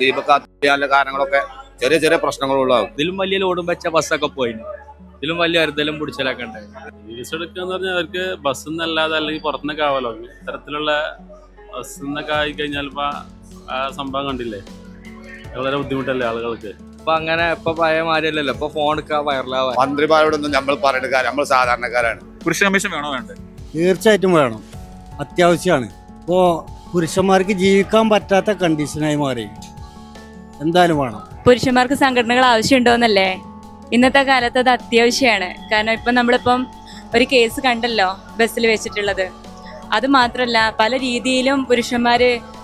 ദീപക്ക് കാരണങ്ങളൊക്കെ ചെറിയ ചെറിയ പ്രശ്നങ്ങളുള്ളതാകും ഇതിലും വലിയ ലോഡും വെച്ച ബസ്സൊക്കെ പോയി ഇതിലും വലിയ അരുതലും പിടിച്ചലൊക്കെ ഉണ്ടായി ഫീസ് എടുക്കുക എന്ന് പറഞ്ഞാൽ അവർക്ക് ബസ്സിൽ നിന്നല്ലാതെ അല്ലെങ്കിൽ പുറത്തുനിന്നൊക്കെ ആവാലോ ഇത്തരത്തിലുള്ള ബസ്സിൽ നിന്നൊക്കെ ആയി കഴിഞ്ഞാൽ ഇപ്പൊ ആ സംഭവം കണ്ടില്ലേ? വളരെ ബുദ്ധിമുട്ടല്ലേ ആളുകൾക്ക്? ഇപ്പൊ അങ്ങനെ ഇപ്പൊ പഴയ മാതിരിയല്ലല്ലോ. ഇപ്പൊ ഫോൺ എടുക്കാൻ വൈറലാവാൻ. മന്ത്രിമാരോടൊന്നും നമ്മൾ പറഞ്ഞെടുക്കാൻ നമ്മൾ സാധാരണക്കാരാണ്. പുരുഷ കമ്മീഷൻ വേണോ വേണ്ടേ? തീർച്ചയായിട്ടും വേണം. അത്യാവശ്യമാണ്. ഇപ്പോ പുരുഷന്മാർക്ക് ജീവിക്കാൻ പറ്റാത്ത കണ്ടീഷനായി മാറി. എന്തായാലും വേണം. പുരുഷന്മാർക്ക് സംഘടനകൾ ആവശ്യമുണ്ടോന്നല്ലേ? ഇന്നത്തെ കാലത്ത് അത് അത്യാവശ്യമാണ് കാരണം ഇപ്പം നമ്മളിപ്പം ഒരു കേസ് കണ്ടല്ലോ ബസ്സിൽ വെച്ചിട്ടുള്ളത്. അത് മാത്രമല്ല പല രീതിയിലും പുരുഷന്മാർ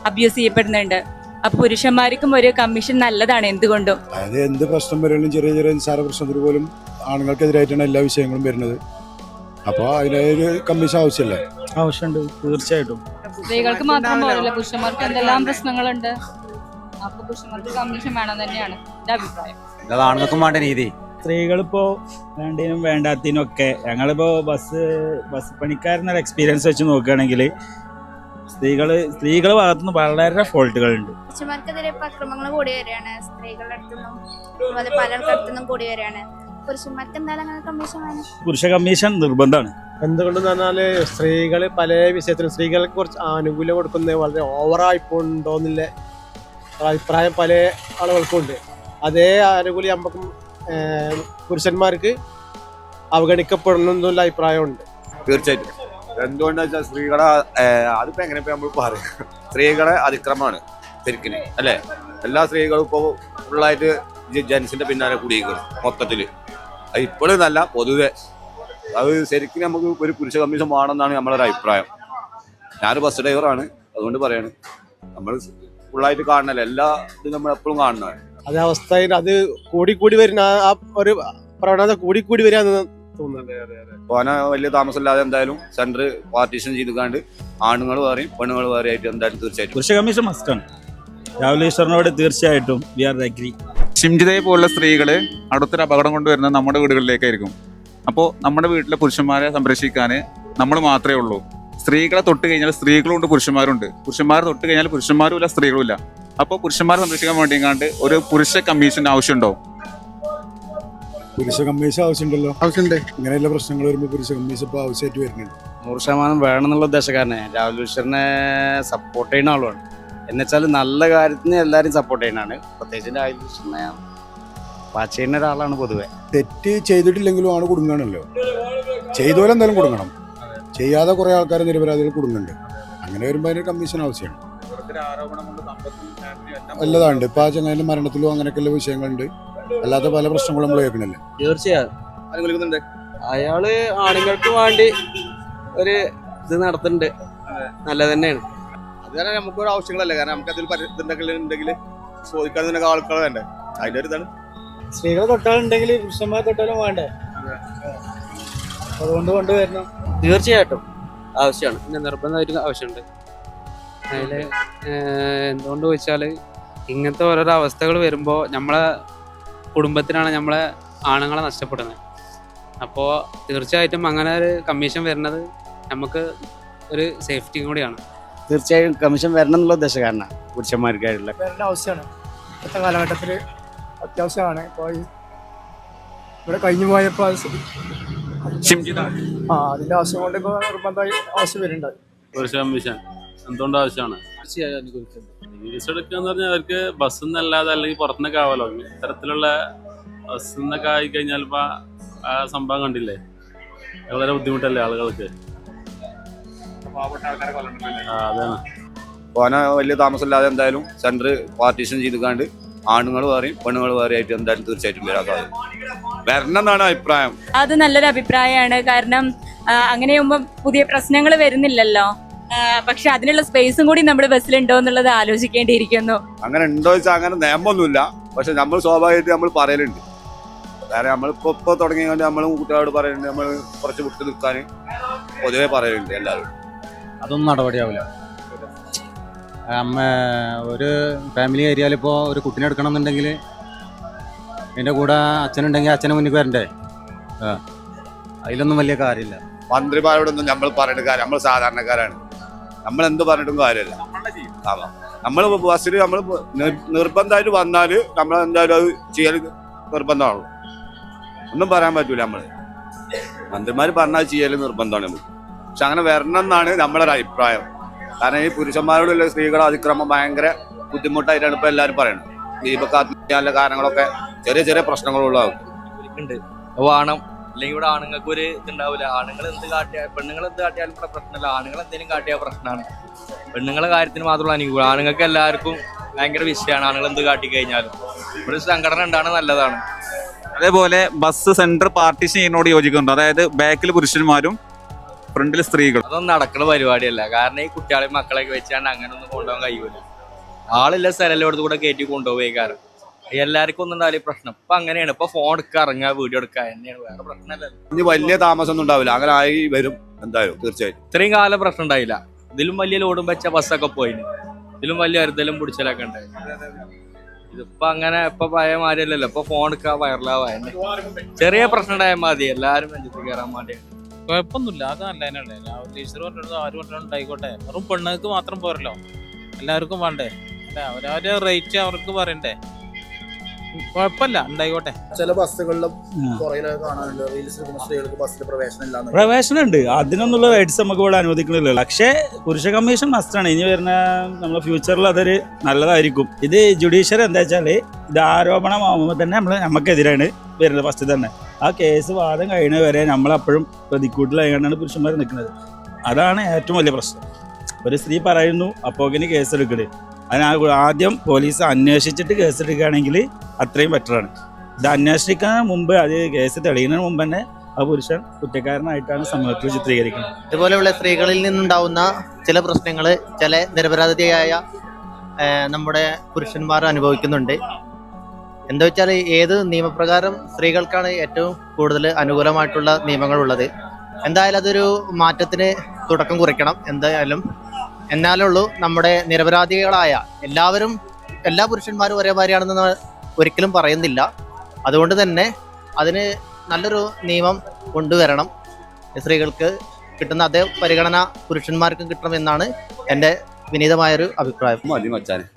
അബ്യൂസ് ചെയ്യപ്പെടുന്നുണ്ട്. അപ്പൊ പുരുഷന്മാർക്കും ഒരു കമ്മീഷൻ നല്ലതാണ് എന്തുകൊണ്ടും. അതായത് എന്ത് പ്രശ്നം വരെയും ചെറിയ ചെറിയ നിസ്സാര പ്രശ്നത്തിന് പോലും ആണുങ്ങൾക്കെതിരായിട്ടാണ് എല്ലാ വിഷയങ്ങളും വരുന്നത്. അപ്പോൾ അതിനൊരു കമ്മീഷൻ ആവശ്യമല്ലേ. ആവശ്യമുണ്ട് തീർച്ചയായിട്ടും. സ്ത്രീകൾക്ക് മാത്രം പോരല്ല? പുരുഷന്മാർക്ക് എന്തെല്ലാം പ്രശ്നങ്ങളുണ്ട്? അപ്പൊ പുരുഷന്മാർക്ക് കമ്മീഷൻ വേണം തന്നെയാണ്. എന്റെ അഭിപ്രായം. ആണുങ്ങൾക്കും വേണ്ട നീതി സ്ത്രീകളിപ്പോ വേണ്ടതിനും വേണ്ടാത്തതിനും ഒക്കെ ഞങ്ങളിപ്പോ ബസ് ബസ് പണിക്കാരനൊരു എക്സ്പീരിയൻസ് വെച്ച് നോക്കുകയാണെങ്കിൽ സ്ത്രീകൾ സ്ത്രീകളെ ഭാഗത്തുനിന്ന് വളരെ ഫോൾട്ടുകളുണ്ട് പുരുഷന്മാർക്കെതിരെ ഇപ്പൊ അക്രമങ്ങൾ കൂടി വരികയാണ്. സ്ത്രീകളുടെ അടുത്തുനിന്നും അതുപോലെ പലരുടെ അടുത്തുനിന്നും കൂടി വരികയാണ്. പുരുഷന്മാർക്ക് എന്തായാലും അങ്ങനെ കമ്മീഷൻ വേണം. പുരുഷ കമ്മീഷൻ നിർബന്ധമാണ്. എന്തുകൊണ്ടെന്ന് പറഞ്ഞാൽ സ്ത്രീകൾ പല വിഷയത്തിലും സ്ത്രീകളെ കുറച്ച് ആനുകൂല്യം കൊടുക്കുന്നത് വളരെ ഓവറായി പോകണ്ടോന്നില്ല അഭിപ്രായം പല ആളുകൾക്കും ഉണ്ട്. അതേ ആനുകൂല്യം നമുക്കും ഏഹ്, പുരുഷന്മാർക്ക് അവഗണിക്കപ്പെടുന്നുള്ള അഭിപ്രായമുണ്ട്. തീർച്ചയായിട്ടും. എന്തുകൊണ്ടാ വെച്ചാൽ സ്ത്രീകളെ അതിപ്പോ എങ്ങനെ ഇപ്പൊ നമ്മൾ പറയാം? സ്ത്രീകളെ അതിക്രമമാണ് ശരിക്കും അല്ലേ? എല്ലാ സ്ത്രീകളും ഇപ്പോൾ ഫുള്ളായിട്ട് ജെൻസിന്റെ പിന്നാലെ കൂടിയിരിക്കണം മൊത്തത്തിൽ. ഇപ്പോഴും നല്ല പൊതുവെ. അത് ശരിക്കും നമുക്ക് ഒരു പുരുഷ കമ്മീഷൻ വേണമെന്നാണ് നമ്മളൊരു അഭിപ്രായം ഞാൻ ബസ് ഡ്രൈവറാണ് അതുകൊണ്ട് പറയാണ്. നമ്മൾ ഫുള്ളായിട്ട് കാണണല്ലോ? എല്ലാ ഇത് നമ്മൾ എപ്പോഴും കാണണ? അതേ അവസ്ഥയിൽ അത് കൂടിക്കൂടി വരുന്ന ആ- ഒരു പ്രവണത കൂടിക്കൂടി വരികയെന്ന് തോന്നുന്നുണ്ട് ഓന വലിയ താമസമില്ലാതെ എന്തായാലും സെന്റർ പാർട്ടീഷൻ ചെയ്തുകൊണ്ട് ആണുങ്ങൾ വേറെയും പെണ്ണുങ്ങൾ വേറെ ആയിട്ട് എന്തായാലും തീർച്ചയായിട്ടും. പുരുഷ കമ്മീഷൻ മസ്റ്റാണ് രാഹുൽ ഈശ്വറിനോട് തീർച്ചയായിട്ടും വി ആർ അഗ്രി ഷിംജിതയെ പോലുള്ള സ്ത്രീകൾ അടുത്തൊരു അപകടം കൊണ്ടുവരുന്നത് നമ്മുടെ വീടുകളിലേക്കായിരിക്കും. അപ്പോൾ നമ്മുടെ വീട്ടിലെ പുരുഷന്മാരെ സംരക്ഷിക്കാൻ നമ്മൾ മാത്രമേ ഉള്ളൂ. സ്ത്രീകളെ തൊട്ട് കഴിഞ്ഞാൽ സ്ത്രീകളുണ്ട് പുരുഷന്മാരുണ്ട്. പുരുഷന്മാർ തൊട്ട് കഴിഞ്ഞാൽ പുരുഷന്മാരും ഇല്ല സ്ത്രീകളും ഇല്ല. അപ്പോൾ പുരുഷന്മാരെ സംരക്ഷിക്കാൻ വേണ്ടി കണ്ട് ഒരു പുരുഷ കമ്മീഷൻ ആവശ്യമുണ്ടോ? പുരുഷ കമ്മീഷൻ ആവശ്യമുണ്ടല്ലോ. ആവശ്യമുണ്ട്. ഇങ്ങനെയുള്ള പ്രശ്നങ്ങൾ വരുമ്പോൾ പുരുഷ കമ്മീഷൻ ഇപ്പോൾ ആവശ്യമായിട്ട് വരുന്നുണ്ട്. നൂറ് ശതമാനം വേണമെന്നുള്ള ഉദ്ദേശക്കാരനെ. രാഹുൽ ഈശ്വറിനെ സപ്പോർട്ട് ചെയ്യുന്ന ആളുമാണ്. എന്നുവെച്ചാൽ നല്ല കാര്യത്തിന് എല്ലാവരും സപ്പോർട്ട് ചെയ്യുന്നതാണ്. പ്രത്യേകിച്ച് രാഹുൽ ഈശ്വറിനെ വാച്ച് ചെയ്യുന്ന ഒരാളാണ് പൊതുവെ. തെറ്റ് ചെയ്തിട്ടില്ലെങ്കിലും ആണ് കൊടുങ്ങണല്ലോ. ചെയ്തോലെന്തായാലും കൊടുക്കണം ചെയ്യാതെ കുറെ ആൾക്കാർ നിരപരാധികൾ കുടുങ്ങുന്നുണ്ട് അങ്ങനെ വരുമ്പോൾ അതിന് കമ്മീഷൻ ആവശ്യമാണ്. വല്ലതാണ്ട് ഇപ്പൊ ആ ചങ്ങാതിന്റെ മരണത്തിലും അങ്ങനെയൊക്കെയുള്ള വിഷയങ്ങളുണ്ട്. അല്ലാത്ത പല പ്രശ്നങ്ങളും നമ്മൾ കേൾക്കണില്ല തീർച്ചയായും. അയാൾ ആണുങ്ങൾക്ക് വേണ്ടി ഒരു ഇത് നടത്തുന്നുണ്ട്. നല്ലത് തന്നെയാണ്. അത് കാരണം നമുക്കൊരു ആവശ്യങ്ങളല്ല? കാരണം നമുക്ക് അതിൽ ഇതുണ്ടെങ്കിൽ ഉണ്ടെങ്കിൽ ചോദിക്കാൻ തന്നെ ആൾക്കാർ വേണ്ടേ? അതിന്റെ ഒരു ഇതാണ്. സ്ത്രീകളെ തൊട്ടാലുണ്ടെങ്കിൽ പുരുഷന്മാരെ തൊട്ടാലും വേണ്ടേ? അതുകൊണ്ട് കൊണ്ടുവരണം. തീർച്ചയായിട്ടും. ആവശ്യമാണ്. പിന്നെ നിർബന്ധമായിട്ട് ആവശ്യമുണ്ട്. അതിൽ എന്തുകൊണ്ട് ചോദിച്ചാൽ ഇങ്ങനത്തെ ഓരോരോ അവസ്ഥകൾ വരുമ്പോൾ നമ്മളെ കുടുംബത്തിനാണ് നമ്മളെ ആണുങ്ങളെ നഷ്ടപ്പെടുന്നത്. അപ്പോൾ തീർച്ചയായിട്ടും അങ്ങനെ ഒരു കമ്മീഷൻ വരുന്നത് നമുക്ക് ഒരു സേഫ്റ്റിയും കൂടിയാണ്. തീർച്ചയായും കമ്മീഷൻ വരണം എന്നുള്ള ഉദ്ദേശക്കാരനാണ് പുരുഷന്മാർക്കായിട്ടുള്ള. വരേണ്ട ആവശ്യമാണ്. ഇപ്പോഴത്തെ കാലഘട്ടത്തിൽ അത്യാവശ്യമാണ്. ഇപ്പോൾ ഇവിടെ കഴിഞ്ഞു പോയപ്പോൾ ആ അതിന്റെ ആവശ്യം കൊണ്ട് ഇപ്പൊ നിർബന്ധമായി ആവശ്യം വരുന്നുണ്ട്. എന്തുകൊണ്ട് ആവശ്യമാണ്? എടുക്കുക എന്ന് പറഞ്ഞാൽ അവർക്ക് ബസ്സിൽ നിന്നല്ലാതെ അല്ലെങ്കിൽ പുറത്തുനിന്നൊക്കെ ആവാലോ ഇത്തരത്തിലുള്ള ബസ്സിൽ നിന്നൊക്കെ ആയി കഴിഞ്ഞാൽ ഇപ്പൊ ആ സംഭവം കണ്ടില്ലേ? വളരെ ബുദ്ധിമുട്ടല്ലേ ആളുകൾക്ക്? ആ അതാണ്. പോന വലിയ താമസമില്ലാതെ എന്തായാലും സെന്റർ പാർട്ടീഷൻ ചെയ്തുകൊണ്ട് ആണുങ്ങൾ വേറെയും പെണ്ണുങ്ങൾ വേറെ ആയിട്ട് എന്തായാലും തീർച്ചയായിട്ടും വരാത്തത് വരണം എന്നാണ് അഭിപ്രായം. അത് നല്ലൊരു അഭിപ്രായമാണ്. കാരണം അങ്ങനെയാകുമ്പോൾ പുതിയ പ്രശ്നങ്ങൾ വരുന്നില്ലല്ലോ. പക്ഷെ അതിനുള്ള സ്പേസും കൂടി നമ്മുടെ ബസ്സിലുണ്ടോ എന്നുള്ളത് ആലോചിക്കേണ്ടിയിരിക്കുന്നു. അങ്ങനെ ഉണ്ടോ വെച്ചാൽ അങ്ങനെ നിയമമൊന്നുമില്ല. പക്ഷെ നമ്മൾ സ്വാഭാവികമായിട്ട് നമ്മൾ പറയലുണ്ട്. കാരണം നമ്മളിപ്പോ ഇപ്പൊ തുടങ്ങിയതുകൊണ്ട് നമ്മൾ കുട്ടികളോട് പറയുന്നുണ്ട് നമ്മൾ കുറച്ച് വിട്ടു നിൽക്കാൻ പൊതുവെ പറയലുണ്ട് എല്ലാവരും അതൊന്നും നടപടിയാവില്ല. അമ്മ ഒരു ഫാമിലി ഏരിയയിൽ ഇപ്പോൾ ഒരു കുട്ടീനെ എടുക്കണം എന്നുണ്ടെങ്കിൽ എന്റെ കൂടെ അച്ഛനുണ്ടെങ്കിൽ അച്ഛനെ മുന്നിൽ വരണ്ടേ? ആ. അതിലൊന്നും വലിയ കാര്യമില്ല. മന്ത്രിമാരോടൊന്നും നമ്മൾ പറഞ്ഞിട്ട് കാര്യം നമ്മൾ സാധാരണക്കാരാണ്. നമ്മൾ എന്ത് പറഞ്ഞിട്ടും കാര്യമില്ല. ആവാം. നമ്മൾ ബസ്സിൽ നമ്മൾ നിർബന്ധമായിട്ട് വന്നാൽ നമ്മൾ എന്തായാലും അത് ചെയ്യൽ നിർബന്ധമാണല്ലോ. ഒന്നും പറയാൻ പറ്റൂല നമ്മൾ മന്ത്രിമാർ പറഞ്ഞാൽ ചെയ്യൽ നിർബന്ധമാണ് നമുക്ക്. പക്ഷെ അങ്ങനെ വരണം എന്നാണ് നമ്മുടെ ഒരു അഭിപ്രായം. കാരണം ഈ പുരുഷന്മാരോടുള്ള സ്ത്രീകളുടെ അതിക്രമം ഭയങ്കര ബുദ്ധിമുട്ടായിട്ടാണ് ഇപ്പൊ എല്ലാവരും പറയുന്നത് ദീപക്ക് ആത്മഹത്യാനുള്ള കാരണങ്ങളൊക്കെ ചെറിയ ചെറിയ പ്രശ്നങ്ങളുള്ളതാകും ഉണ്ട് വേണം അല്ലെങ്കിൽ ഇവിടെ ആണുങ്ങൾക്ക് ഒരു ഇതുണ്ടാവില്ല. ആണുങ്ങൾ എന്ത് കാട്ടിയാൽ പെണ്ണുങ്ങൾ എന്ത് കാട്ടിയാലും ഇവിടെ പ്രശ്നമില്ല. ആണുങ്ങൾ എന്തെങ്കിലും കാട്ടിയാൽ പ്രശ്നമാണ്. പെണ്ണുങ്ങളെ കാര്യത്തിന് മാത്രമുള്ള അനുകൂലം ആണുങ്ങൾക്ക് എല്ലാവർക്കും ഭയങ്കര വിഷയമാണ്. ആണുങ്ങൾ എന്ത് കാട്ടി കഴിഞ്ഞാലും ഇവിടെ ഒരു സംഘടന ഉണ്ടാണ് നല്ലതാണ്. അതേപോലെ ബസ് സെന്റർ പാർട്ടീഷൻ ചെയ്യുന്നതിനോട് യോജിക്കുന്നുണ്ട്. അതായത് ബാക്കിൽ പുരുഷന്മാരും ഫ്രണ്ടിൽ സ്ത്രീകൾ അതൊന്നും നടക്കുന്ന പരിപാടിയല്ല. കാരണം ഈ കുട്ടികളെയും മക്കളെയൊക്കെ വെച്ചാണ്ട് അങ്ങനെ ഒന്നും കൊണ്ടുപോകാൻ കഴിയൂല. ആളില്ല സ്ഥലം കൂടെ കയറ്റി കൊണ്ടുപോയി കാരണം എല്ലാവർക്കും ഒന്നും ഉണ്ടാവില്ല പ്രശ്നം. ഇപ്പൊ അങ്ങനെയാണ്. ഇപ്പൊ ഫോൺ എടുക്കുക ഇറങ്ങുക വീഡിയോ എടുക്കുക. തന്നെയാണ് വേറെ പ്രശ്നമല്ല. ഇനി വലിയ താമസം ഒന്നും ഉണ്ടാവില്ല. അങ്ങനെ ആയി വരും എന്തായാലും തീർച്ചയായിട്ടും. ഇത്രയും കാലം പ്രശ്നം ഉണ്ടായില്ല. ഇതിലും വലിയ ലോഡും വെച്ച ബസ്സൊക്കെ പോയിന്. ഇതിലും വലിയ അരുതലും പിടിച്ചലൊക്കെ ഉണ്ടായി. ഇതിപ്പോ അങ്ങനെ ഇപ്പൊ പഴയ മാതിരിയല്ലല്ലോ ഇപ്പൊ ഫോൺ എടുക്കുക വൈറലാവാ ചെറിയ പ്രശ്നം ഉണ്ടായാൽ മതി. എല്ലാരും നെഞ്ചത്ത് കയറാൻ വേണ്ടി കുഴപ്പമൊന്നുമില്ല. അത് നല്ല തന്നെയല്ലേ ടീച്ചർ പറഞ്ഞിടത്ത് ആര് പറഞ്ഞിട്ടുണ്ടായിക്കോട്ടെ വെറും പെണ്ണുങ്ങൾക്ക് മാത്രം പോരല്ലോ. എല്ലാവർക്കും വേണ്ടേ? അവരവരെ റേറ്റ് അവർക്ക് പറയണ്ടേ? കുഴപ്പമില്ല ഉണ്ടായിക്കോട്ടെ ചില ബസ്സുകളിലും കാണാനുണ്ട് റീൽസ് സ്ത്രീകൾക്ക് ബസ്സിൽ പ്രവേശനം ഇല്ലാന്ന്. പ്രവേശനമുണ്ട്. അതിനൊന്നുള്ള റൈറ്റ്സ് നമുക്ക് ഇവിടെ അനുവദിക്കണില്ല പക്ഷേ പുരുഷ കമ്മീഷൻ മസ്റ്റാണ് ഇനി വരുന്ന നമ്മുടെ ഫ്യൂച്ചറിൽ അതൊരു നല്ലതായിരിക്കും. ഇത് ജുഡീഷ്യറി എന്താ വെച്ചാൽ ഇത് ആരോപണമാകുമ്പോൾ തന്നെ നമ്മൾ നമുക്കെതിരാണ് വരുന്നത് ഫസ്റ്റ് തന്നെ. ആ കേസ് വാദം കഴിയുന്നത് വരെ നമ്മളപ്പോഴും പ്രതിക്കൂട്ടിലായാണ് പുരുഷന്മാർ നിൽക്കുന്നത് അതാണ് ഏറ്റവും വലിയ പ്രശ്നം. ഒരു സ്ത്രീ പറയുന്നു അപ്പോക്കിന് കേസ് എടുക്കൽ. അതിന് ആദ്യം പോലീസ് അന്വേഷിച്ചിട്ട് കേസ് എടുക്കുകയാണെങ്കിൽ അത്രയും ബെറ്ററാണ് ഇത് അന്വേഷിക്കാൻ മുമ്പ് അത് കേസ് തെളിയുന്നതിന് മുമ്പ് തന്നെ ആ പുരുഷൻ കുറ്റക്കാരനായിട്ടാണ് സമൂഹത്തിൽ ചിത്രീകരിക്കുന്നത്. ഇതുപോലെയുള്ള സ്ത്രീകളിൽ നിന്നുണ്ടാവുന്ന ചില പ്രശ്നങ്ങൾ ചില നിരപരാധിയായ നമ്മുടെ പുരുഷന്മാർ അനുഭവിക്കുന്നുണ്ട്. എന്താ വെച്ചാൽ ഏത് നിയമപ്രകാരം സ്ത്രീകൾക്കാണ് ഏറ്റവും കൂടുതൽ അനുകൂലമായിട്ടുള്ള നിയമങ്ങളുള്ളത്? എന്തായാലും അതൊരു മാറ്റത്തിന് തുടക്കം കുറിക്കണം. എന്തായാലും എന്നാലുള്ളൂ നമ്മുടെ നിരപരാധികളായ എല്ലാവരും എല്ലാ പുരുഷന്മാരും ഒരേ ഭാര്യയാണെന്ന് ഒരിക്കലും പറയുന്നില്ല. അതുകൊണ്ട് തന്നെ അതിന് നല്ലൊരു നിയമം കൊണ്ടുവരണം. സ്ത്രീകൾക്ക് കിട്ടുന്ന അതേ പരിഗണന പുരുഷന്മാർക്കും കിട്ടണമെന്നാണ് എന്റെ വിനീതമായൊരു അഭിപ്രായം.